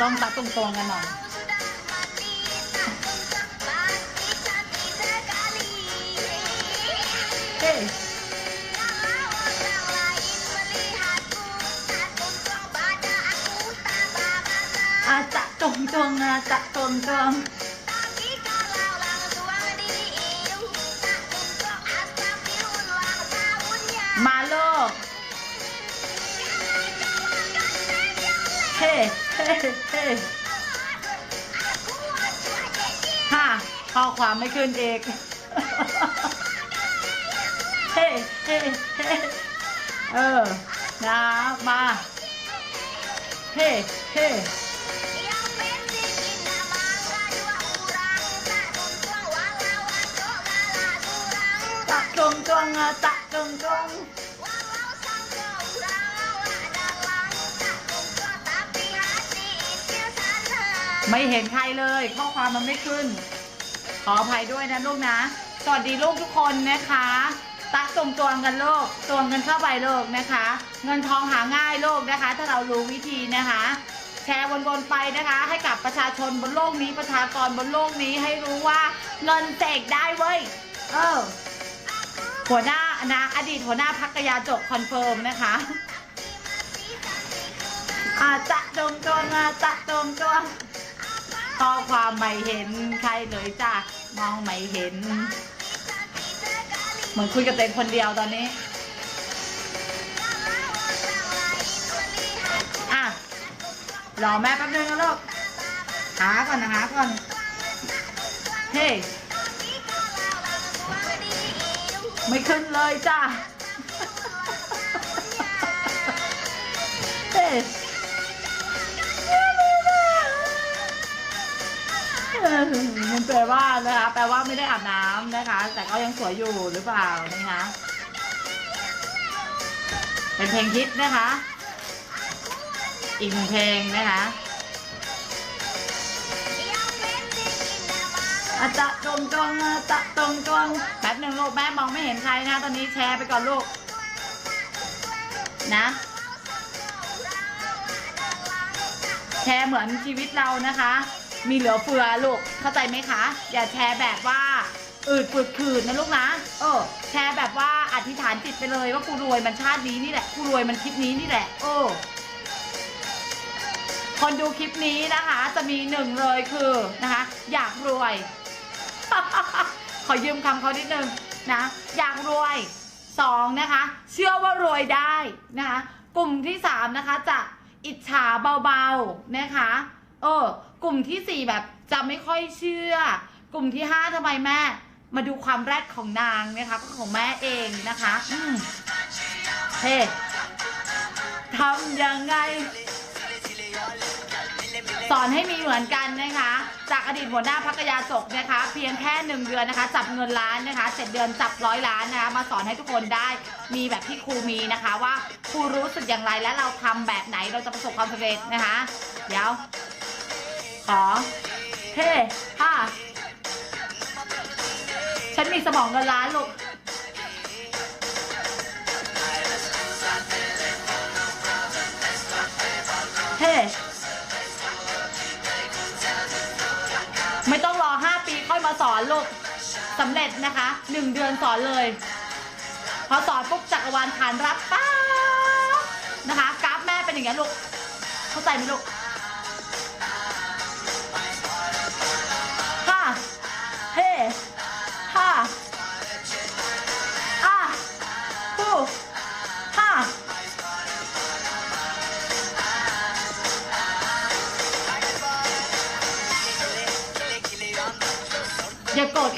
ดี๋ยวนะมันต้องตัดตรงๆกันหน่อยเฮ้ยอาจะจงจงอาจะจงจง ข้อความไม่ขึ้นเอกเฮ้เฮ้เออ นะ มา เฮ้เฮ้ตะจงจงอะตะจงจงไม่เห็นใครเลย ข้อความมันไม่ขึ้น ขออภัยด้วยนะลูกนะ สวัสดีลูกทุกคนนะคะ ตักตรงตวงกันลูกตวงกันเข้าไปลูกนะคะ เงินทองหาง่ายลูกนะคะ ถ้าเรารู้วิธีนะคะ แชร์วนๆไปนะคะ ให้กับประชาชนบนโลกนี้ประชากรบนโลกนี้ให้รู้ว่าเงินเสกได้เว้ย เออ หัวหน้านะอดีตหัวหน้าพักกยาจกคอนเฟิร์มนะคะอาจะจงจงอาจะจงจง ข้อความไม่เห็นใครเลยจ้ะมองไม่เห็น เหมือนคุยกับเต็งคนเดียวตอนนี้อะรอแม่แป๊บนึงนะลูกหาก่อนนะหาก่อน เฮ้ไม่ขึ้นเลยจ้ะเฮ้ มันแปลว่านะคะ แปลว่าไม่ได้อาบน้ำนะคะ แต่ก็ยังสวยอยู่หรือเปล่านะคะ เป็นเพลงฮิตนะคะ อีกหนึ่งเพลงนะคะอาจะตรงตรงอาจะตรงตรงแป๊บหนึ่งลูกแม่มองไม่เห็นใครนะ ตอนนี้แชร์ไปก่อนลูก นะ แชร์เหมือนชีวิตเรานะคะ มีเหลือเฟือลูก เข้าใจไหมคะ อย่าแชร์แบบว่าอืดปืดขืนนะลูกนะ เออ แชร์แบบว่าอธิษฐานจิตไปเลยว่ากูรวยมันชาตินี้นี่แหละ กูรวยมันคลิปนี้นี่แหละโอ้คนดูคลิปนี้นะคะ จะมีหนึ่งเลยคือนะคะ อยากรวย ขอยืมคำเขานิดนึงนะ อยากรวยสองนะคะ เชื่อว่ารวยได้นะคะ กลุ่มที่สามนะคะจะอิจฉาเบาๆนะคะ เออ กลุ่มที่สี่แบบจะไม่ค่อยเชื่อ กลุ่มที่ห้าทำไมแม่ มาดูความแรดของนางนะคะก็ของแม่เองนะคะอืมเฮ้ทำยังไง สอนให้มีเหมือนกันนะคะ จากอดีตหัวหน้าพักยาจกนะคะ เพียงแค่หนึ่งเดือนนะคะ จับเงินล้านนะคะเจ็ดเดือนจับร้อยล้านนะคะ มาสอนให้ทุกคนได้มีแบบที่ครูมีนะคะ ว่าครูรู้สึกอย่างไรและเราทำแบบไหนเราจะประสบความสำเร็จนะคะ เดี๋ยว อเฮ้ฮ่าฉันมีสมองเงินล้านลูกเฮ้ไม่ต้องรอ5ปีค่อยมาสอนลูกสำเร็จนะคะ1เดือนสอนเลย พอสอนปุ๊บจักรวาลขานรับป้านะคะกราฟแม่เป็นอย่างนี้ลูก เข้าใจไหมลูก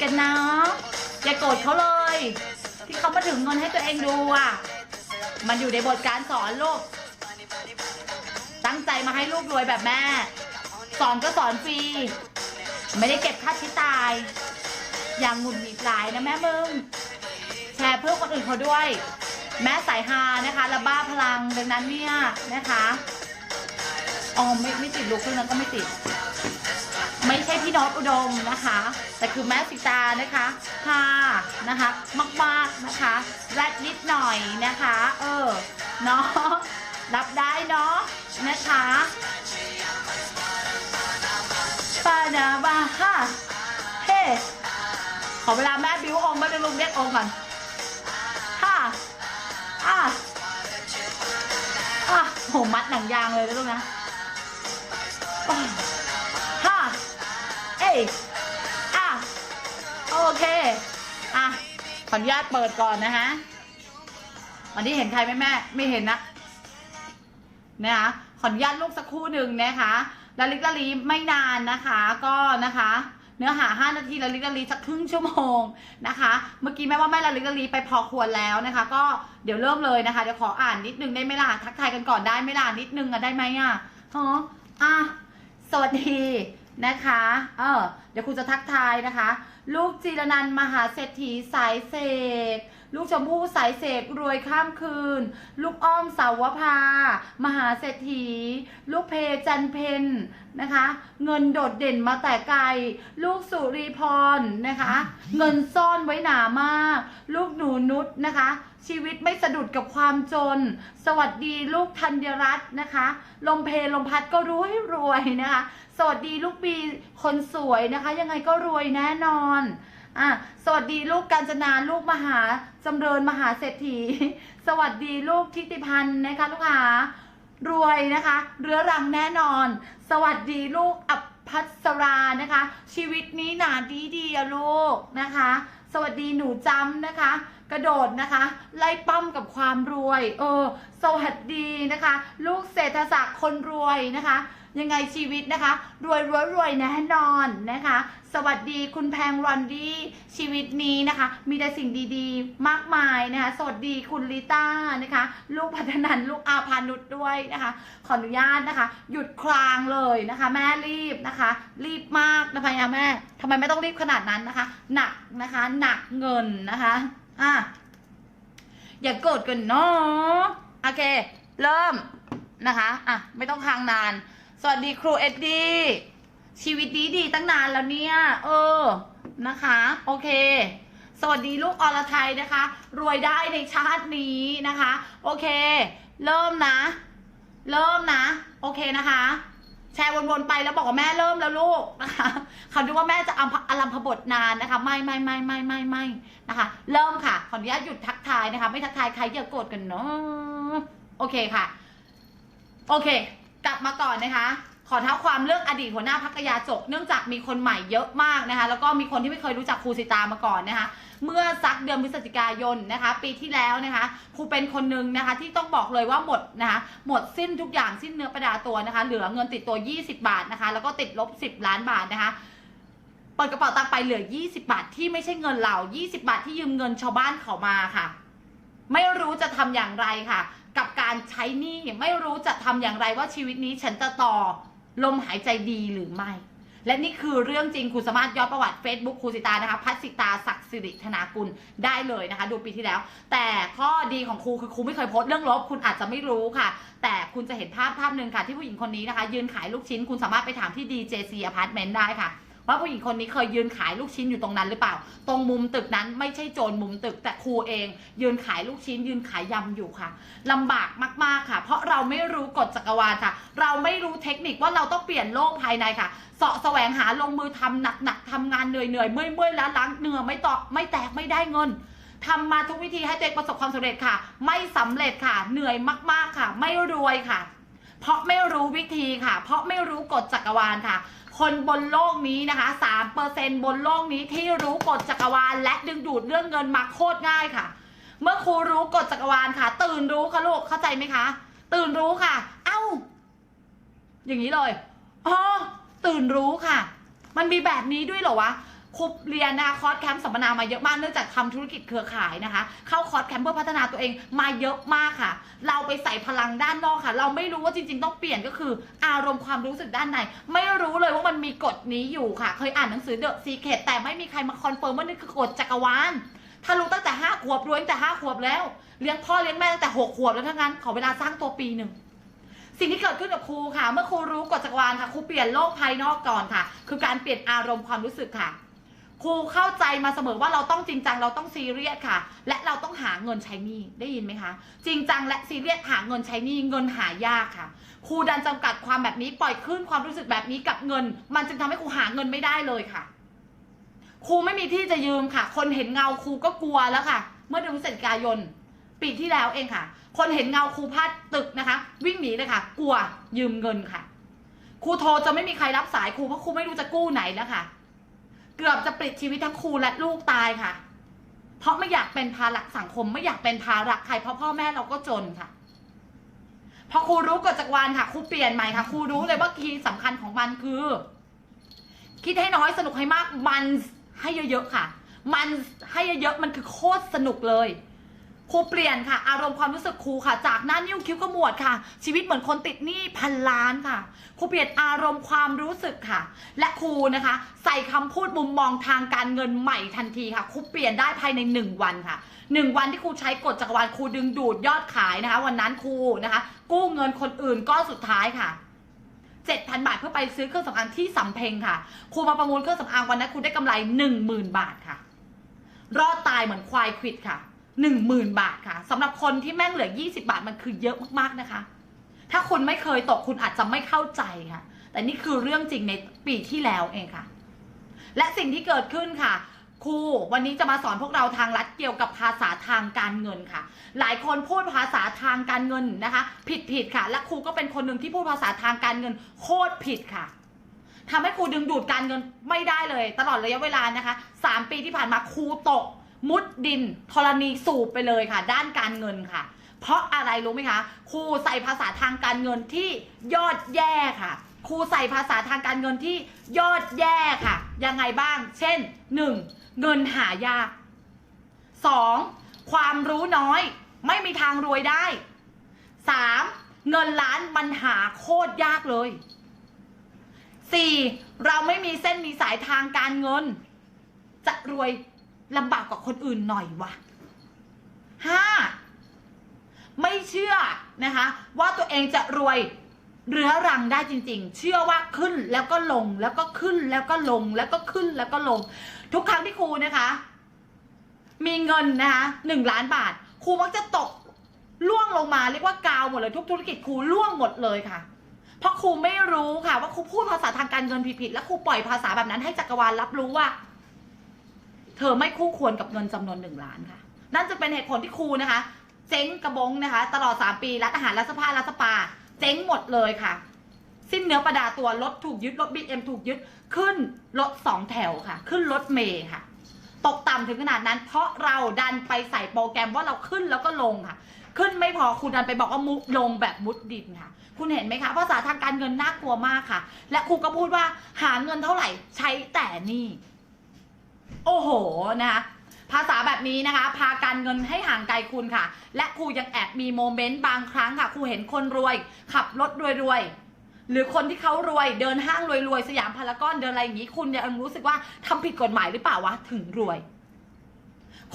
กันนะ อย่าโกรธเขาเลย ที่เขามาถึงเงินให้ตัวเองดูอะ มันอยู่ในบทการสอนลูก ตั้งใจมาให้ลูกรวยแบบแม่ สอนก็สอนฟรี ไม่ได้เก็บค่าใช้จ่าย อย่างหงุดหงิดหลายนะแม่มึง แชร์เพื่อคนอื่นเขาด้วย แม่สายฮานะคะและบ้าพลังดังนั้นเนี่ยนะคะ อ๋อไม่ไม่ติดลูกเรื่องนั้นก็ไม่ติด พี่ดอนอุดมนะคะ แต่คือแม่สิตานะคะฮานะคะมากๆนะคะแรดนิดหน่อยนะคะ เออเนาะรับได้เนาะนะคะปานาบาฮาเฮ้ขอเวลาแม่บิวองค์แม่ดึลุงเรียกองก่อนฮาอะอะโหมัดหนังยางเลยนะลูกนะ อ้ยอะ โอเค อะ ขออนุญาตเปิดก่อนนะฮะ วันนี้เห็นใครไหมแม่ ไม่เห็นนะ นะคะขออนุญาตลูกสักครู่หนึ่งนะคะละลิกละลีไม่นานนะคะ ก็นะคะ เนื้อหา 5 นาทีละลิกละลีสักครึ่งชั่วโมงนะคะ เมื่อกี้แม่ว่าแม่ละลิกละลีไปพอควรแล้วนะคะ ก็เดี๋ยวเริ่มเลยนะคะ เดี๋ยวขออ่านนิดนึงได้ไหมล่ะ ทักทายกันก่อนได้ไหมล่ะนิดนึงอะได้ไหมอะฮะอะสวัสดี นะคะ เออเดี๋ยวครูจะทักทายนะคะ ลูกจีรนันมหาเศรษฐีสายเสกลูกชมพู่สายเสกรวยข้ามคืน ลูกอ้อมสาวภามหาเศรษฐี ลูกเพจันเพนนะคะ เงินโดดเด่นมาแต่ไกล ลูกสุรีพรนะคะ เงินซ่อนไว้หนามาก ลูกหนูนุชนะคะ ชีวิตไม่สะดุดกับความจน สวัสดีลูกธัญรัตน์นะคะ ลมเพลลมพัดก็รวยรวยนะคะ สวัสดีลูกปีคนสวยนะคะ ยังไงก็รวยแน่นอนอะสวัสดีลูกกาญจนาลูกมหาจำเริญมหาเศรษฐี สวัสดีลูกทิติพันธ์นะคะลูกค้ารวยนะคะ เรื้อรังแน่นอน สวัสดีลูกอัพัสรานะคะ ชีวิตนี้หนาดีดีอะลูกนะคะ สวัสดีหนูจำนะคะ กระโดดนะคะ ไล่ปั้มกับความรวย เออสวัสดีนะคะ ลูกเศรษฐศักดิ์คนรวยนะคะ ยังไงชีวิตนะคะ รวยรวยรวยแน่นอนนะคะ สวัสดีคุณแพงรอนดี้ชีวิตนี้นะคะ มีแต่สิ่งดีๆ มากมายนะคะ สวัสดีคุณลิต้านะคะ ลูกพัฒนันลูกอาพานุชด้วยนะคะ ขออนุญาตนะคะ หยุดคลางเลยนะคะ แม่รีบนะคะ รีบมากนะพะยาแม่ทำไมไม่ต้องรีบขนาดนั้นนะคะ หนักนะคะ หนักเงินนะคะ อะอย่าโกรธกันเนาะโอเค เริ่มนะคะอะไม่ต้องค้างนาน สวัสดีครูเอ็ดดี้ชีวิตดีดีตั้งนานแล้วเนี่ย เออนะคะ โอเค สวัสดีลูกอรไทยนะคะ รวยได้ในชาตินี้นะคะ โอเค เริ่มนะ เริ่มนะ โอเคนะคะ แชร์วนๆไปแล้วบอกว่าแม่เริ่มแล้วลูกนะคะเขาดูว่าแม่จะอัมพอลัมพบทนานนะคะ ไม่ไม่ไม่ไม่ไม่ไม่นะคะ เริ่มค่ะ ขออนุญาตหยุดทักทายนะคะ ไม่ทักทายใครอย่าโกรธกันเนาะโอเคค่ะ โอเค กลับมาก่อนนะคะ อเท้าความเรื่องอดีตหัวหน้าพักยาจก เนื่องจากมีคนใหม่เยอะมากนะคะแล้วก็มีคนที่ไม่เคยรู้จักครูสิตามาก่อนนะคะเมื่อสักเดือนพฤศจิกายนนะคะ ปีที่แล้วนะคะครูเป็นคนหนึ่งนะคะ ที่ต้องบอกเลยว่าหมดนะคะหมดสิ้นทุกอย่างสิ้นเนื้อประดาตัวนะคะ เหลือเงินติดตัว 20 บาทนะคะ แล้วก็ติดลบ 10 ล้านบาทนะคะเปิดกระเป๋าตังค์ไปเหลือ 20 บาทที่ไม่ใช่เงินเรา 20 บาทที่ยืมเงินชาวบ้านเขามาค่ะ ไม่รู้จะทำอย่างไรค่ะ กับการใช้หนี้ไม่รู้จะทำอย่างไรว่าชีวิตนี้ฉันจะต่อ ลมหายใจดีหรือไม่ และนี่คือเรื่องจริงคุณสามารถย้อนประวัติ Facebook ครูสิตานะคะพัสิตาศักดิ์สิริธนากุลได้เลยนะคะ ดูปีที่แล้ว แต่ข้อดีของครูคือครูไม่เคยโพสต์เรื่องลบคุณอาจจะไม่รู้ค่ะ แต่คุณจะเห็นภาพภาพหนึ่งค่ะ ที่ผู้หญิงคนนี้นะคะ ยืนขายลูกชิ้นคุณสามารถไปถามที่ DJC Apartment ได้ค่ะ ว่าผู้หญิงคนนี้เคยยืนขายลูกชิ้นอยู่ตรงนั้นหรือเปล่า ตรงมุมตึกนั้นไม่ใช่โจรมุมตึกแต่ครูเอง ยืนขายลูกชิ้น ยืนขายยำอยู่ค่ะลำบากมากๆค่ะ เพราะเราไม่รู้กฎจักรวาลค่ะ เราไม่รู้เทคนิคว่าเราต้องเปลี่ยนโลกภายในค่ะเสาะแสวงหาลงมือทำหนักๆทำงานเหนื่อยๆเมื่อยๆแล้วล้างเหนื่อยไม่ตอกไม่แตกไม่ได้เงินทำมาทุกวิธีให้ตัวเองประสบความสำเร็จค่ะ ไม่สำเร็จค่ะ เหนื่อยมากๆค่ะ ไม่รวยค่ะ เพราะไม่รู้วิธีค่ะ เพราะไม่รู้กฎจักรวาลค่ะ คนบนโลกนี้นะคะ3%บนโลกนี้ที่รู้กฎจักรวาล และดึงดูดเรื่องเงินมาโคตรง่ายค่ะ เมื่อครูรู้กฎจักรวาลค่ะ ตื่นรู้ค่ะลูกเข้าใจไหมคะ ตื่นรู้ค่ะ เอ้า อย่างนี้เลยอ๋อตื่นรู้ค่ะ มันมีแบบนี้ด้วยเหรอวะ ครูเรียนนะคะคอร์สแคมป์สัมมนามาเยอะมากเนื่องจากทำธุรกิจเครือข่ายนะคะ เข้าคอร์สแคมป์เพื่อพัฒนาตัวเองมาเยอะมากค่ะ เราไปใส่พลังด้านนอกค่ะ เราไม่รู้ว่าจริง ๆ ต้องเปลี่ยนก็คือ อารมณ์ความรู้สึกด้านใน ไม่รู้เลยว่ามันมีกฎนี้อยู่ค่ะ เคยอ่านหนังสือ The Secret แต่ไม่มีใครมาคอนเฟิร์มว่านี่คือกฎจักรวาลถ้ารู้ตั้งแต่ห้าขวบรู้ตั้งแต่ห้าขวบแล้ว เลี้ยงพ่อเลี้ยงแม่ตั้งแต่หกขวบแล้วทั้งนั้น ขอเวลาสร้างตัวปีหนึ่งสิ่งที่เกิดขึ้นกับครูค่ะ เมื่อครูรู้กฎจักรวาลค่ะครูเปลี่ยนโลกภายนอกก่อนค่ะ คือการเปลี่ยนอารมณ์ความรู้สึกค่ะ ครูเข้าใจมาเสมอว่าเราต้องจริงจังเราต้องซีเรียสค่ะ และเราต้องหาเงินใช้หนี้ได้ยินไหมคะ จริงจังและซีเรียสหาเงินใช้หนี้เงินหายากค่ะครูดันจำกัดความแบบนี้ปล่อยขึ้นความรู้สึกแบบนี้กับเงิน มันจึงทำให้ครูหาเงินไม่ได้เลยค่ะครูไม่มีที่จะยืมค่ะ คนเห็นเงาครูก็กลัวแล้วค่ะ เมื่อเดือนพฤศจิกายนปีที่แล้วเองค่ะ คนเห็นเงาครูพลาดตึกนะคะ วิ่งหนีเลยค่ะ กลัวยืมเงินค่ะครูโทรจะไม่มีใครรับสายครูเพราะครูไม่รู้จะกู้ไหนแล้วค่ะ กือบจะปลิดชีวิตทั้งครูและลูกตายค่ะ เพราะไม่อยากเป็นภาระสังคม ไม่อยากเป็นภาระใครเพราะพ่อแม่เราก็จนค่ะพอครูรู้กฎจักรวาลค่ะครูเปลี่ยนใหม่ค่ะครูรู้เลยว่าคีย์สำคัญของมันคือ คิดให้น้อยสนุกให้มากมันให้เยอะๆค่ะ มันให้เยอะๆมันคือโคตรสนุกเลย ครูเปลี่ยนค่ะ อารมณ์ความรู้สึกครูค่ะ จากหน้านิ้วคิ้วขมวดค่ะ ชีวิตเหมือนคนติดหนี้พันล้านค่ะครูเปลี่ยนอารมณ์ความรู้สึกค่ะ และครูนะคะ ใส่คำพูดมุมมองทางการเงินใหม่ทันทีค่ะครูเปลี่ยนได้ภายในหนึ่งวันค่ะหนึ่งวันที่ครูใช้กฎจักรวาลครูดึงดูดยอดขายนะคะ วันนั้นครูนะคะ กู้เงินคนอื่นก้อนสุดท้ายค่ะ7,000 บาทเพื่อไปซื้อเครื่องสำอางที่สำเพ็งค่ะ ครูมาประมูลเครื่องสำอางวันนั้นครูได้กำไร 10,000 บาทค่ะ รอดตายเหมือนควายควิดค่ะ 10,000 บาทค่ะสำหรับคนที่แม่งเหลือ 20 บาทมันคือเยอะมากๆนะคะ ถ้าคุณไม่เคยตกคุณอาจจะไม่เข้าใจค่ะ แต่นี่คือเรื่องจริงในปีที่แล้วเองค่ะ และสิ่งที่เกิดขึ้นค่ะครูวันนี้จะมาสอนพวกเราทางลัดเกี่ยวกับภาษาทางการเงินค่ะ หลายคนพูดภาษาทางการเงินนะคะ ผิดผิดๆค่ะ และครูก็เป็นคนหนึ่งที่พูดภาษาทางการเงิน โคตรผิดค่ะทำให้ครูดึงดูดการเงินไม่ได้เลย ตลอดระยะเวลานะคะสามปีที่ผ่านมาครูตก มุดดินธรณีสูบไปเลยค่ะ ด้านการเงินค่ะ เพราะอะไรรู้ไหมคะครูใส่ภาษาทางการเงินที่ยอดแย่ค่ะ ครูใส่ภาษาทางการเงินที่ยอดแย่ค่ะ ยังไงบ้าง เช่น 1. เงินหายาก 2. ความรู้น้อย ไม่มีทางรวยได้ 3. เงินล้านมันหาโคตรยากเลย 4. เราไม่มีเส้นมีสายทางการเงิน จะรวย ลำบากกว่าคนอื่นหน่อยวะ 5. ไม่เชื่อนะคะ ว่าตัวเองจะรวยเรื้อรังได้จริง ๆ เชื่อว่าขึ้นแล้วก็ลงแล้วก็ขึ้นแล้วก็ลงแล้วก็ขึ้นแล้วก็ลง ทุกครั้งที่ครูนะคะ มีเงินนะคะหนึ่งล้านบาท ครูมักจะตกล่วงลงมาเรียกว่ากาวหมดเลยทุกธุรกิจครูล่วงหมดเลยค่ะ เพราะครูไม่รู้ค่ะ ว่าครูพูดภาษาทางการเงินผิดๆและครูปล่อยภาษาแบบนั้นให้จักรวาลรับรู้ว่า เธอไม่คู่ควรกับเงินจำนวนหนึ่งล้านค่ะ นั่นจะเป็นเหตุผลที่ครูนะคะ เจ๊งกระบงนะคะ ตลอด3ปีร้านอาหารร้านเสื้อผ้าร้านสปา เจ๊งหมดเลยค่ะ สิ้นเนื้อประดาตัวรถถูกยึดรถบีเอ็มถูกยึดขึ้นรถสองแถวค่ะ ขึ้นรถเมย์ค่ะ ตกต่ำถึงขนาดนั้น เพราะเราดันไปใส่โปรแกรมว่าเราขึ้นแล้วก็ลงค่ะ ขึ้นไม่พอคุณดันไปบอกว่ามุดลงแบบมุดดินค่ะ คุณเห็นไหมคะภาษาทางการเงินน่ากลัวมากค่ะ และครูก็พูดว่าหาเงินเท่าไหร่ใช้แต่นี่ โอ้โหนะคะภาษาแบบนี้นะคะ พาการเงินให้ห่างไกลคุณค่ะ และครูยังแอบมีโมเมนต์บางครั้งค่ะครูเห็นคนรวย ขับรถรวยๆหรือคนที่เขารวยเดินห้างรวยๆสยามพารากอนเดินอะไรอย่างนี้ คุณยังรู้สึกว่าทำผิดกฎหมายหรือเปล่าวะถึงรวย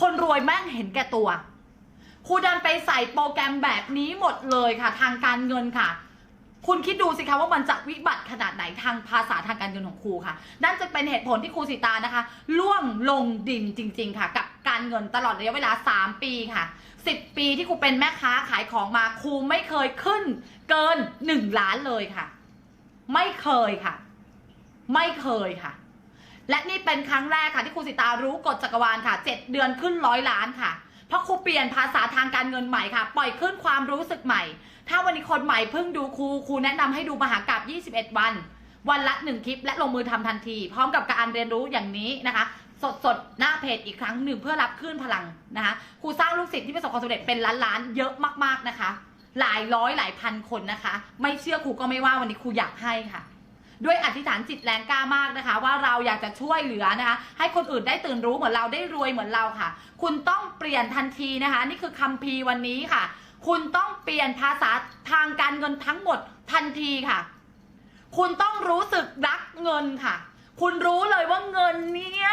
คนรวยแม่งเห็นแก่ตัวครูดันไปใส่โปรแกรมแบบนี้หมดเลยค่ะ ทางการเงินค่ะ คุณคิดดูสิคะว่ามันจะวิบัติขนาดไหนทางภาษาทางการเงินของครูค่ะ นั่นจะเป็นเหตุผลที่ครูสิตานะคะ ล่วงลงดินจริง ๆ ค่ะ กับการเงินตลอดระยะเวลา 3 ปีค่ะ 10 ปีที่ครูเป็นแม่ค้าขายของมาครูไม่เคยขึ้น เกิน 1 ล้านเลยค่ะ ไม่เคยค่ะ ไม่เคยค่ะ และนี่เป็นครั้งแรกค่ะ ที่ครูสิตารู้กฎจักรวาลค่ะ 7 เดือนขึ้นร้อยล้านค่ะเพราะครูเปลี่ยนภาษาทางการเงินใหม่ค่ะ ปล่อยขึ้นความรู้สึกใหม่ ถ้าวันนี้คนใหม่เพิ่งดูครูครูแนะนำให้ดูมหากราบ21 วัน วันละ 1 คลิป และลงมือทำทันที พร้อมกับการเรียนรู้อย่างนี้นะคะ สดสดๆหน้าเพจอีกครั้งหนึ่งเพื่อรับคลื่นพลังนะคะครูสร้างลูกศิษย์ที่ประสบความสำเร็จเป็นล้านล้านๆเยอะมากๆนะคะ หลายร้อยหลายพันคนนะคะ ไม่เชื่อครูก็ไม่ว่าวันนี้ครูอยากให้ค่ะด้วยอธิษฐานจิตแรงกล้ามากนะคะ ว่าเราอยากจะช่วยเหลือนะคะ ให้คนอื่นได้ตื่นรู้เหมือนเราได้รวยเหมือนเราค่ะ คุณต้องเปลี่ยนทันทีนะคะ นี่คือคัมภีร์วันนี้ค่ะ คุณต้องเปลี่ยนภาษาทางการเงินทั้งหมดทันทีค่ะ คุณต้องรู้สึกรักเงินค่ะ คุณรู้เลยว่าเงินเนี่ย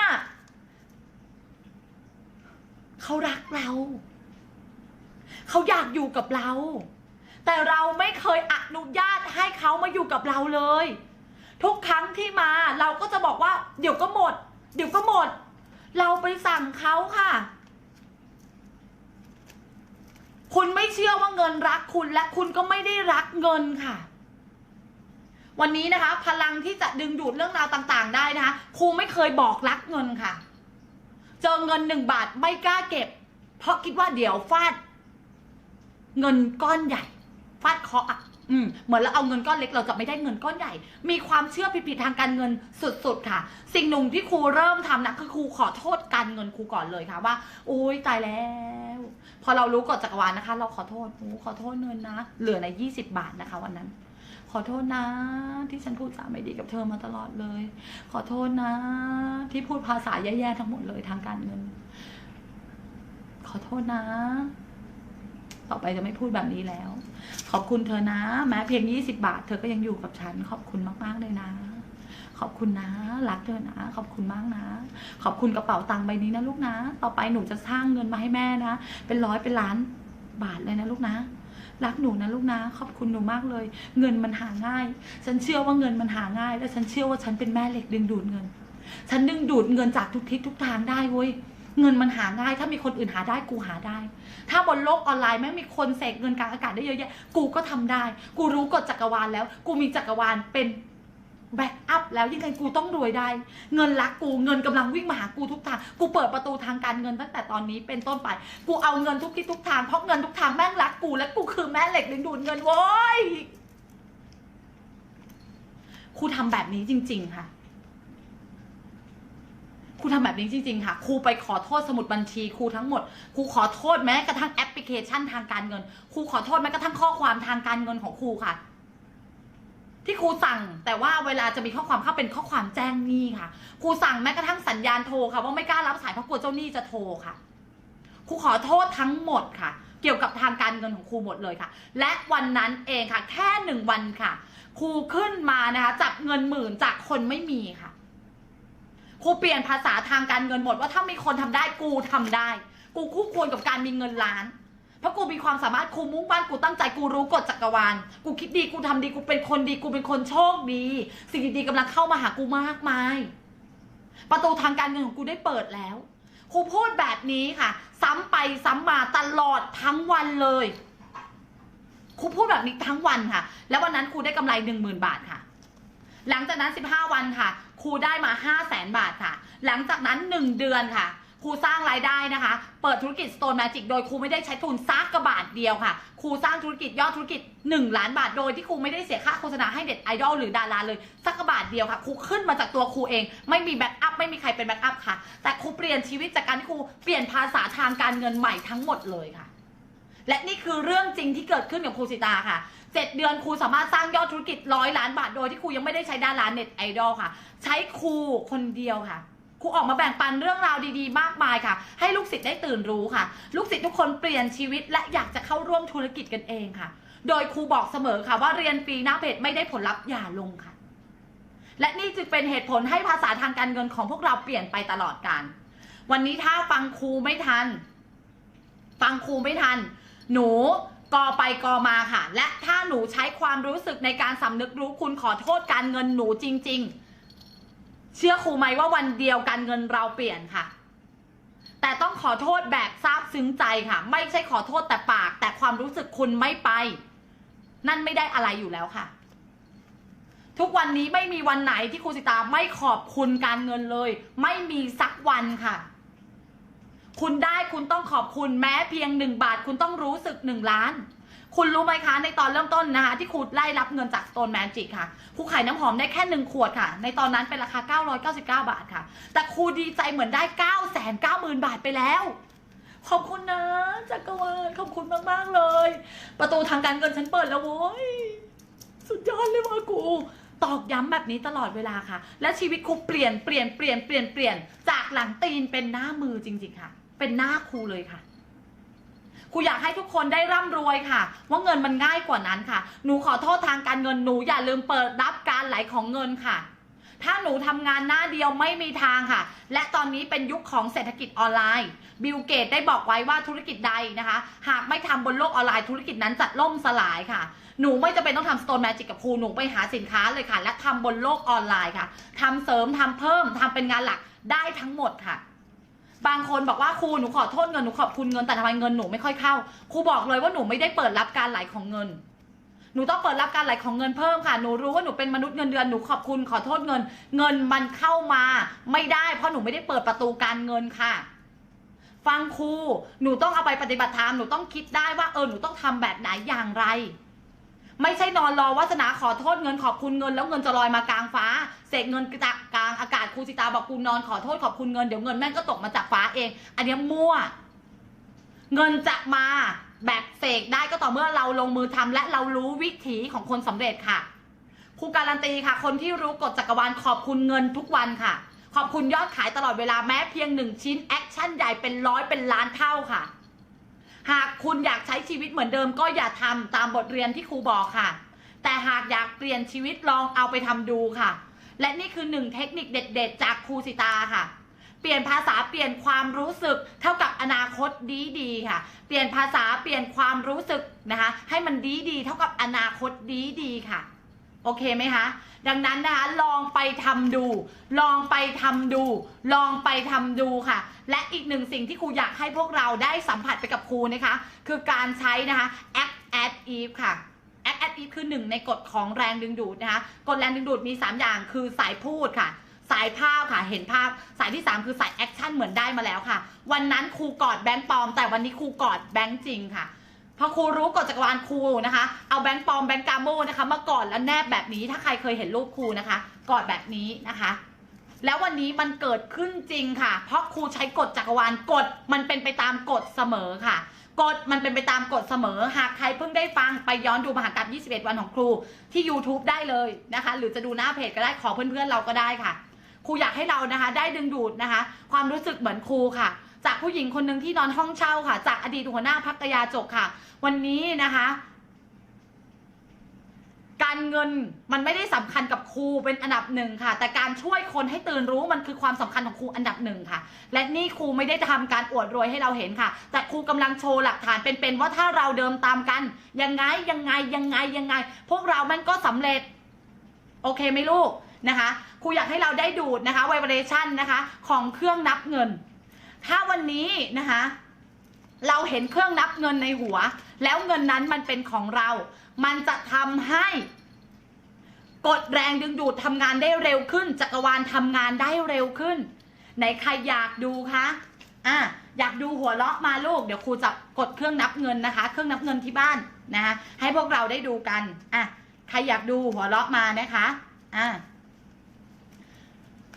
เขารักเรา เขาอยากอยู่กับเรา แต่เราไม่เคยอนุญาตให้เขามาอยู่กับเราเลย ทุกครั้งที่มาเราก็จะบอกว่า เดี๋ยวก็หมด เดี๋ยวก็หมด เราไปสั่งเขาค่ะ คุณไม่เชื่อว่าเงินรักคุณและคุณก็ไม่ได้รักเงินค่ะ วันนี้นะคะ พลังที่จะดึงดูดเรื่องราวต่างๆ ได้นะคะครูไม่เคยบอกรักเงินค่ะ เจอเงินหนึ่งบาทไม่กล้าเก็บ เพราะคิดว่าเดี๋ยวฟาด เงินก้อนใหญ่ ฟาดเคาะ อืมเหมือนเราเอาเงินก้อนเล็กเราจะไม่ได้เงินก้อนใหญ่ มีความเชื่อผิดๆทางการเงินสุดๆค่ะ สิ่งหนึ่งที่ครูเริ่มทำนะคือครูขอโทษการเงินครูก่อนเลยค่ะว่าโอ้ยตายแล้ว พอเรารู้กฎจักรวาลนะคะ เราขอโทษโอ้ขอโทษเงินนะเหลือในยี่สิบาทนะคะวันนั้น ขอโทษนะ ที่ฉันพูดจาไม่ดีกับเธอมาตลอดเลย ขอโทษนะ ที่พูดภาษาแย่ๆทั้งหมดเลยทางการเงิน ขอโทษนะ ต่อไปจะไม่พูดแบบนี้แล้ว ขอบคุณเธอนะ แม้เพียงยี่สิบาท เธอก็ยังอยู่กับฉัน ขอบคุณมากๆเลยนะ ขอบคุณนะรักเธอนะ ขอบคุณมากนะ ขอบคุณกระเป๋าตังค์ใบนี้นะลูกนะ ต่อไปหนูจะสร้างเงินมาให้แม่นะ เป็นร้อยเป็นล้านบาทเลยนะลูกนะรักหนูนะลูกนะขอบคุณหนูมากเลย เงินมันหาง่าย ฉันเชื่อว่าเงินมันหาง่าย และฉันเชื่อว่าฉันเป็นแม่เหล็กดึงดูดเงิน ฉันดึงดูดเงินจากทุกทิศทุกทางได้เว้ย เงินมันหาง่าย ถ้ามีคนอื่นหาได้กูหาได้ ถ้าบนโลกออนไลน์แม่งมีคนเสกเงินกลางอากาศได้เยอะแยะ กูก็ทำได้ กูรู้กฎจักรวาลแล้ว กูมีจักรวาลเป็นแบ็กอัพแล้วยังไงกูต้องรวยได้ เงินรักกูเงินกำลังวิ่งมาหากูทุกทาง กูเปิดประตูทางการเงินตั้งแต่ตอนนี้เป็นต้นไป กูเอาเงินทุกทิศทุกทางเพราะเงินทุกทางแม่งรักกูและกูคือแม่เหล็กดึงดูดเงินโว้ยครูทำแบบนี้จริง ๆ ค่ะ รูทำแบบนี้จริง ๆ ค่ะ ครูไปขอโทษสมุดบัญชีครูทั้งหมด ครูขอโทษแม้กระทั่งแอปพลิเคชันทางการเงิน ครูขอโทษแม้กระทั่งข้อความทางการเงินของครูค่ะ ที่ครูสั่งแต่ว่าเวลาจะมีข้อความเข้าเป็นข้อความแจ้งหนี้ค่ะ ครูสั่งแม้กระทั่งสัญญาณโทรค่ะ ว่าไม่กล้ารับสายเพราะกลัวเจ้าหนี้จะโทรค่ะ ครูขอโทษทั้งหมดค่ะ เกี่ยวกับทางการเงินของครูหมดเลยค่ะ และวันนั้นเองค่ะ แค่หนึ่งวันค่ะ ครูขึ้นมานะคะจับเงินหมื่นจากคนไม่มีค่ะ ครูเปลี่ยนภาษาทางการเงินหมดว่าถ้ามีคนทำได้กูทำได้ กูคู่ควรกับการมีเงินล้าน เพราะกูมีความสามารถกูมุ่งมั่นกูตั้งใจกูรู้กฎจักรวาลกูคิดดีกูทำดีกูเป็นคนดีกูเป็นคนโชคดี สิ่งดีๆกำลังเข้ามาหากูมากมาย ประตูทางการเงินของกูได้เปิดแล้วครูพูดแบบนี้ค่ะ ซ้ำไปซ้ำมาตลอดทั้งวันเลยครูพูดแบบนี้ทั้งวันค่ะ แล้ววันนั้นครูได้กำไรหนึ่งหมื่นบาทค่ะ หลังจากนั้น 15 วันค่ะ ครูได้มา 5 0 0แสนบาทค่ะ หลังจากนั้น 1 เดือนค่ะ ครูสร้างรายได้นะคะ เปิดธุรกิจ Stone Magic โดยครูไม่ได้ใช้ทุนซักกระบาทเดียวค่ะ ครูสร้างธุรกิจยอดธุรกิจ 1 ล้านบาท โดยที่ครูไม่ได้เสียค่าโฆษณาให้เด็ดไอดอลหรือดาราเลยสักกระบาทเดียวค่ะ ครูขึ้นมาจากตัวครูเอง ไม่มีแบ็กอัพไม่มีใครเป็นแบ็กอัพค่ะ แต่ครูเปลี่ยนชีวิตจากการที่ครูเปลี่ยนภาษาทางการเงินใหม่ทั้งหมดเลยค่ะ และนี่คือเรื่องจริงที่เกิดขึ้นกับครูสิตาค่ะ เจ็ดเดือนครูสามารถสร้างยอดธุรกิจร้อยล้านบาทโดยที่ครูยังไม่ได้ใช้ดาราเน็ตไอดอลค่ะ ใช้ครูคนเดียวค่ะครูออกมาแบ่งปันเรื่องราวดีๆ มากมายค่ะ ให้ลูกศิษย์ได้ตื่นรู้ค่ะ ลูกศิษย์ทุกคนเปลี่ยนชีวิต และอยากจะเข้าร่วมธุรกิจกันเองค่ะ โดยครูบอกเสมอค่ะว่าเรียนฟรีหน้าเพจไม่ได้ผลลัพธ์อย่าลงค่ะ และนี่จึงเป็นเหตุผลให้ภาษาทางการเงินของพวกเราเปลี่ยนไปตลอดกาลวันนี้ถ้าฟังครูไม่ทัน ฟังครูไม่ทัน หนู กอไปกอมาค่ะ และถ้าหนูใช้ความรู้สึกในการสำนึกรู้คุณขอโทษการเงินหนูจริง ๆ เชื่อครูไหมว่าวันเดียวการเงินเราเปลี่ยนค่ะ แต่ต้องขอโทษแบบซาบซึ้งใจค่ะ ไม่ใช่ขอโทษแต่ปาก แต่ความรู้สึกคุณไม่ไป นั่นไม่ได้อะไรอยู่แล้วค่ะ ทุกวันนี้ไม่มีวันไหนที่ครูสิตาไม่ขอบคุณการเงินเลย ไม่มีสักวันค่ะ คุณได้คุณต้องขอบคุณแม้เพียงหนึ่งบาท คุณต้องรู้สึกหนึ่งล้าน คุณรู้ไหมคะในตอนเริ่มต้นนะคะ ที่ครูไล่รับเงินจาก Stone Magic ค่ะครูขายน้ำหอมได้แค่หนึ่งขวดค่ะ ในตอนนั้นเป็นราคา 999 บาทค่ะ แต่ครูดีใจเหมือนได้ 9 9 0 0 0 0 บาทไปแล้ว ขอบคุณนะจักรวาลขอบคุณมากๆเลย ประตูทางการเงินฉันเปิดแล้วโว้ยสุดยอดเลยว่ะกูตอกย้ำแบบนี้ตลอดเวลาค่ะ และชีวิตครูเปลี่ยนเปลี่ยนเปลี่ยนเปลี่ยนเปลี่ยนจากหลังตีนเป็นหน้ามือจริง ๆ ค่ะ เป็นหน้าครูเลยค่ะครูอยากให้ทุกคนได้ร่ำรวยค่ะ ว่าเงินมันง่ายกว่านั้นค่ะ หนูขอโทษทางการเงินหนูอย่าลืมเปิดรับการไหลของเงินค่ะ ถ้าหนูทำงานหน้าเดียวไม่มีทางค่ะ และตอนนี้เป็นยุคของเศรษฐกิจออนไลน์ บิลเกตได้บอกไว้ว่าธุรกิจใดนะคะ หากไม่ทำบนโลกออนไลน์ธุรกิจนั้นจะล่มสลายค่ะ หนูไม่จำเป็นต้องทำ Stone Magic กับครูหนูไปหาสินค้าเลยค่ะ และทำบนโลกออนไลน์ค่ะทำเสริมทำเพิ่มทำเป็นงานหลักได้ทั้งหมดค่ะ บางคนบอกว่าครูหนูขอโทษเงินหนูขอบคุณเงินแต่ทำไมเงินหนูไม่ค่อยเข้าครูบอกเลยว่าหนูไม่ได้เปิดรับการไหลของเงิน หนูต้องเปิดรับการไหลของเงินเพิ่มค่ะหนูรู้ว่าหนูเป็นมนุษย์เงินเดือนหนูขอบคุณขอโทษเงิน เงินมันเข้ามา ไม่ได้เพราะหนูไม่ได้เปิดประตูการเงินค่ะ ฟังครูหนูต้องเอาไปปฏิบัติธรรมหนูต้องคิดได้ว่าเออหนูต้องทำแบบไหนอย่างไร ไม่ใช่นอนรอวาสนาขอโทษเงินขอบคุณเงิน แล้วเงินจะลอยมากลางฟ้า เสกเงินจากกลางอากาศครูสิตาบอกกูนอนขอโทษขอบคุณเงินเดี๋ยวเงินแม่งก็ตกมาจากฟ้าเอง อันนี้มั่ว เงินจะมาแบบเสกได้ก็ต่อเมื่อเราลงมือทำและเรารู้วิถีของคนสำเร็จค่ะครูการันตีค่ะ คนที่รู้กฎจักรวาลขอบคุณเงินทุกวันค่ะ ขอบคุณยอดขายตลอดเวลาแม้เพียงหนึ่งชิ้นแอคชั่นใหญ่เป็นร้อยเป็นล้านเท่าค่ะ หากคุณอยากใช้ชีวิตเหมือนเดิมก็อย่าทำตามบทเรียนที่ครูบอกค่ะ แต่หากอยากเปลี่ยนชีวิตลองเอาไปทำดูค่ะ และนี่คือหนึ่งเทคนิคเด็ด ๆ จากครูสิตาค่ะ เปลี่ยนภาษาเปลี่ยนความรู้สึก เท่ากับอนาคตดีดีๆค่ะ เปลี่ยนภาษาเปลี่ยนความรู้สึกนะคะ ให้มันดีดีๆเท่ากับอนาคตดีดีๆค่ะ โอเคไหมคะ ดังนั้นนะคะลองไปทำดู ลองไปทำดู ลองไปทำดูค่ะ และอีกหนึ่งสิ่งที่ครูอยากให้พวกเราได้สัมผัสไปกับครูนะคะ คือการใช้นะคะแอป at eve ค่ะแอป at eve คือหนึ่งในกฎของแรงดึงดูดนะคะกฎแรงดึงดูดมี 3 อย่างคือสายพูดค่ะ สายภาพค่ะเห็นภาพ สายที่ 3 คือสายแอคชั่นเหมือนได้มาแล้วค่ะ วันนั้นครูกอดแบงค์ปลอม แต่วันนี้ครูกอดแบงค์จริงค่ะ พอครูรู้กฎจักรวาลครูนะคะ เอาแบงค์ปลอมแบงค์กาโมนะคะมากอนแล้วแนบแบบนี้ถ้าใครเคยเห็นรูปครูนะคะกอดแบบนี้นะคะ แล้ววันนี้มันเกิดขึ้นจริงค่ะ เพราะครูใช้กฎจักรวาลกฎมันเป็นไปตามกฎเสมอค่ะกฎมันเป็นไปตามกฎเสมอ หากใครเพิ่งได้ฟังไปย้อนดูมหากรรม 21 วันของครูที่ YouTube ได้เลยนะคะ หรือจะดูหน้าเพจก็ได้ขอเพื่อนๆเราก็ได้ค่ะ ครูอยากให้เรานะคะ ได้ดึงดูดนะคะ ความรู้สึกเหมือนครูค่ะ จากผู้หญิงคนหนึ่งที่นอนห้องเช่าค่ะ จากอดีตหัวหน้าพักกยาจกค่ะ วันนี้นะคะ การเงินมันไม่ได้สำคัญกับครูเป็นอันดับหนึ่งค่ะ แต่การช่วยคนให้ตื่นรู้มันคือความสำคัญของครูอันดับหนึ่งค่ะ และนี่ครูไม่ได้ทำการอวดรวยให้เราเห็นค่ะ แต่ครูกำลังโชว์หลักฐานเป็นๆว่าถ้าเราเดิมตามกัน ยังไงยังไงยังไงยังไง พวกเรามันก็สำเร็จ โอเคไหมลูกนะคะครูอยากให้เราได้ดูดนะคะไวเบรชั่นนะคะ ของเครื่องนับเงิน ถ้าวันนี้นะคะ เราเห็นเครื่องนับเงินในหัว แล้วเงินนั้นมันเป็นของเรา มันจะทำให้กดแรงดึงดูดทำงานได้เร็วขึ้น จักรวาลทำงานได้เร็วขึ้นไหนใครอยากดูคะอะอยากดูหัวเราะมาลูก เดี๋ยวครูจะกดเครื่องนับเงินนะคะ เครื่องนับเงินที่บ้านนะคะให้พวกเราได้ดูกันอะใครอยากดูหัวเราะมานะคะอะ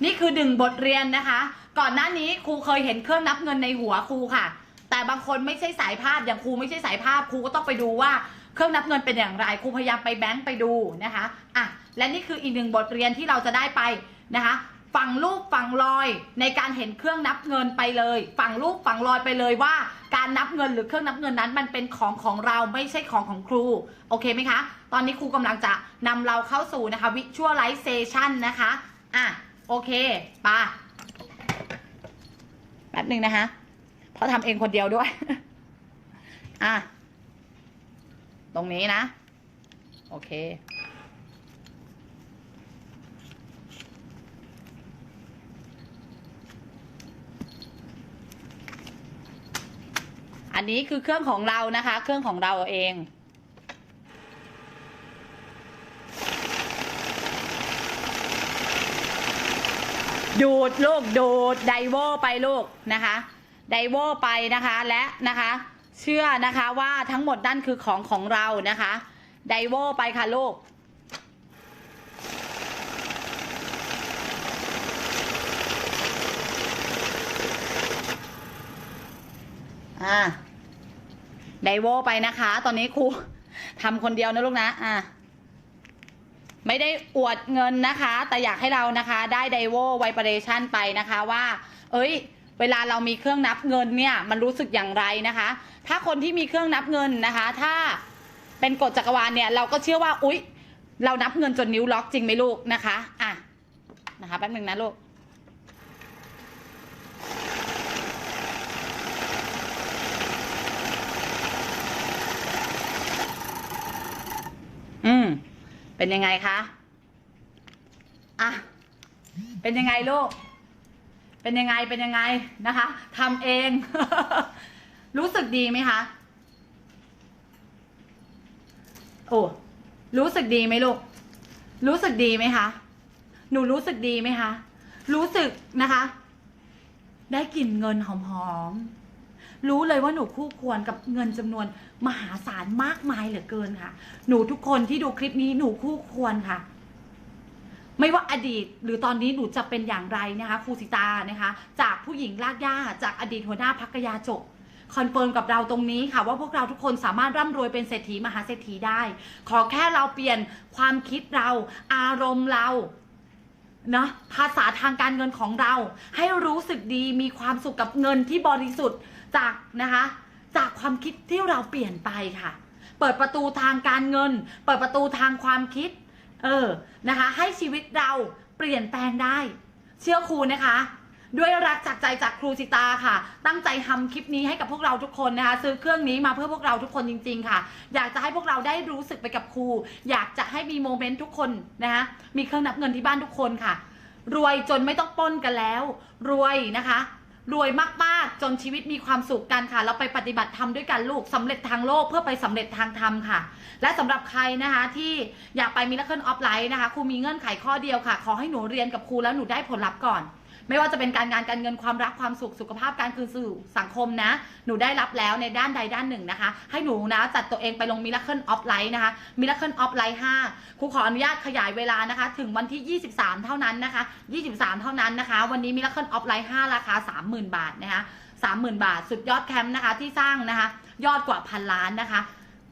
นี่คือดึงบทเรียนนะคะ ก่อนหน้านี้ครูเคยเห็นเครื่องนับเงินในหัวครูค่ะ แต่บางคนไม่ใช่สายภาพอย่างครูไม่ใช่สายภาพครูก็ต้องไปดูว่าเครื่องนับเงินเป็นอย่างไรครูพยายามไปแบงค์ไปดูนะคะอะและนี่คืออีกหนึ่งบทเรียนที่เราจะได้ไปนะคะฝั่งรูปฝั่งรอยในการเห็นเครื่องนับเงินไปเลยฝั่งรูปฝั่งรอยไปเลยว่า การนับเงินหรือเครื่องนับเงินนั้น มันเป็นของของเราไม่ใช่ของของครูโอเคไหมคะ ตอนนี้ครูกำลังจะนำเราเข้าสู่นะคะ visualization นะคะอะ โอเคปะแป๊บหนึ่งนะคะ เพราะทำเองคนเดียวด้วย อะ ตรงนี้นะ โอเค อันนี้คือเครื่องของเรานะคะ เครื่องของเราเอง ดูดลูกดูดไดโวไปลูกนะคะไดโวไปนะคะและนะคะ เชื่อนะคะว่าทั้งหมดนั่นคือของของเรานะคะไดโวไปค่ะลูกอ่าไดโวไปนะคะ ตอนนี้ครูทำคนเดียวนะลูกนะอ่า ไม่ได้อวดเงินนะคะ แต่อยากให้เรานะคะได้ไดโวไวเบรชันไปนะคะว่า เอ้ย เวลาเรามีเครื่องนับเงินเนี่ยมันรู้สึกอย่างไรนะคะ ถ้าคนที่มีเครื่องนับเงินนะคะ ถ้าเป็นกฎจักรวาลเนี่ยเราก็เชื่อว่าอุ๊ย เรานับเงินจนนิ้วล็อกจริงไหมลูกนะคะอะนะคะแป๊บหนึ่งนะลูกอืม เป็นยังไงคะ อะ เป็นยังไงลูก เป็นยังไง เป็นยังไงนะคะ ทำเอง รู้สึกดีไหมคะ โอ้ รู้สึกดีไหมลูก รู้สึกดีไหมคะ หนูรู้สึกดีไหมคะ รู้สึกนะคะ ได้กลิ่นเงินหอมๆ รู้เลยว่าหนูคู่ควรกับเงินจำนวนมหาศาลมากมายเหลือเกินค่ะ หนูทุกคนที่ดูคลิปนี้หนูคู่ควรค่ะ ไม่ว่าอดีตหรือตอนนี้หนูจะเป็นอย่างไรนะคะครูสิตานะคะ จากผู้หญิงลากย่าจากอดีตหัวหน้าพักยาจกคอนเฟิร์มกับเราตรงนี้ค่ะ ว่าพวกเราทุกคนสามารถร่ำรวยเป็นเศรษฐีมหาเศรษฐีได้ ขอแค่เราเปลี่ยนความคิดเรา อารมณ์เราเนาะภาษาทางการเงินของเรา ให้รู้สึกดีมีความสุขกับเงินที่บริสุทธิ์ จากนะคะ จากความคิดที่เราเปลี่ยนไปค่ะ เปิดประตูทางการเงิน เปิดประตูทางความคิด เออนะคะ ให้ชีวิตเราเปลี่ยนแปลงได้ เชื่อครูนะคะด้วยรักจากใจจากครูสิตาค่ะ ตั้งใจทำคลิปนี้ให้กับพวกเราทุกคนนะคะ ซื้อเครื่องนี้มาเพื่อพวกเราทุกคนจริง ๆ ค่ะ อยากจะให้พวกเราได้รู้สึกไปกับครู อยากจะให้มีโมเมนต์ทุกคนนะคะมีเครื่องนับเงินที่บ้านทุกคนค่ะ รวยจนไม่ต้องป้นกันแล้ว รวยนะคะ รวยมากๆ จนชีวิตมีความสุขกันค่ะ เราไปปฏิบัติธรรมด้วยกันลูกสำเร็จทางโลกเพื่อไปสำเร็จทางธรรมค่ะ และสำหรับใครนะคะที่อยากไปมิราเคิลออฟไลน์นะคะครูมีเงื่อนไขข้อเดียวค่ะ ขอให้หนูเรียนกับครูแล้วหนูได้ผลลัพธ์ก่อน ไม่ว่าจะเป็นการงานการเงินความรักความสุขสุขภาพการคืนสู่สังคมนะ หนูได้รับแล้วในด้านใดด้านหนึ่งนะคะ ให้หนูนะจัดตัวเองไปลงมิราเคิลออฟไลน์นะคะมิราเคิลออฟไลน์5ครูขออนุญาตขยายเวลานะคะ ถึงวันที่ 23 เท่านั้นนะคะ 23 เท่านั้นนะคะ วันนี้มิราเคิลออฟไลน์5ราคา 30,000 บาทนะคะ30,000 บาท สุดยอดแคมป์นะคะที่สร้างนะคะ ยอดกว่าพันล้านนะคะ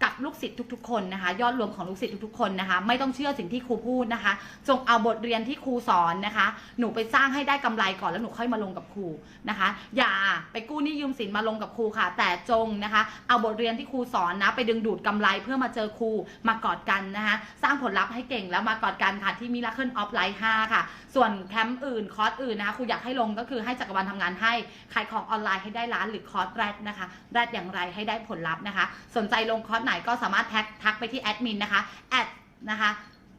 กับลูกศิษย์ทุก ๆ คนนะคะ ยอดรวมของลูกศิษย์ทุกๆคนนะคะ ไม่ต้องเชื่อสิ่งที่ครูพูดนะคะ จงเอาบทเรียนที่ครูสอนนะคะ หนูไปสร้างให้ได้กำไรก่อนแล้วหนูค่อยมาลงกับครูนะคะ อย่าไปกู้หนี้ยืมสินมาลงกับครูค่ะ แต่จงนะคะ เอาบทเรียนที่ครูสอนนะ ไปดึงดูดกำไรเพื่อมาเจอครูมากอดกันนะคะ สร้างผลลัพธ์ให้เก่งแล้วมากอดกันค่ะที่มิราเคิลออฟไลน์5ค่ะ ส่วนแคมป์อื่นคอร์สอื่นนะคะครูอยากให้ลงก็คือให้จักรวาลทำงานให้ขายของออนไลน์ให้ได้ล้านหรือคอร์สแรดนะคะแรดอย่างไรให้ได้ผลลัพธ์นะคะ สนใจลงคอร์สไหนก็สามารถแท็กทักไปที่แอดมินนะคะแอดนะคะ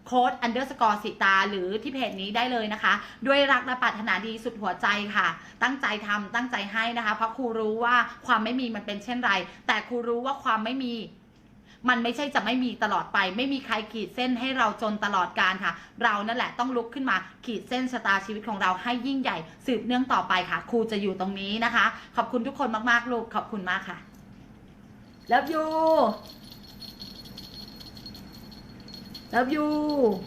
โค้ด underscore สิตา หรือที่เพจนี้ได้เลยนะคะ ด้วยรักและปรารถนาดีสุดหัวใจค่ะ ตั้งใจทำตั้งใจให้นะคะ เพราะครูรู้ว่าความไม่มีมันเป็นเช่นไร แต่ครูรู้ว่าความไม่มีมันไม่ใช่จะไม่มีตลอดไป ไม่มีใครขีดเส้นให้เราจนตลอดการค่ะ เรานั่นแหละต้องลุกขึ้นมาขีดเส้นชะตาชีวิตของเราให้ยิ่งใหญ่ สืบเนื่องต่อไปค่ะ ครูจะอยู่ตรงนี้นะคะ ขอบคุณทุกคนมากๆลูกขอบคุณมากค่ะ Love you Love you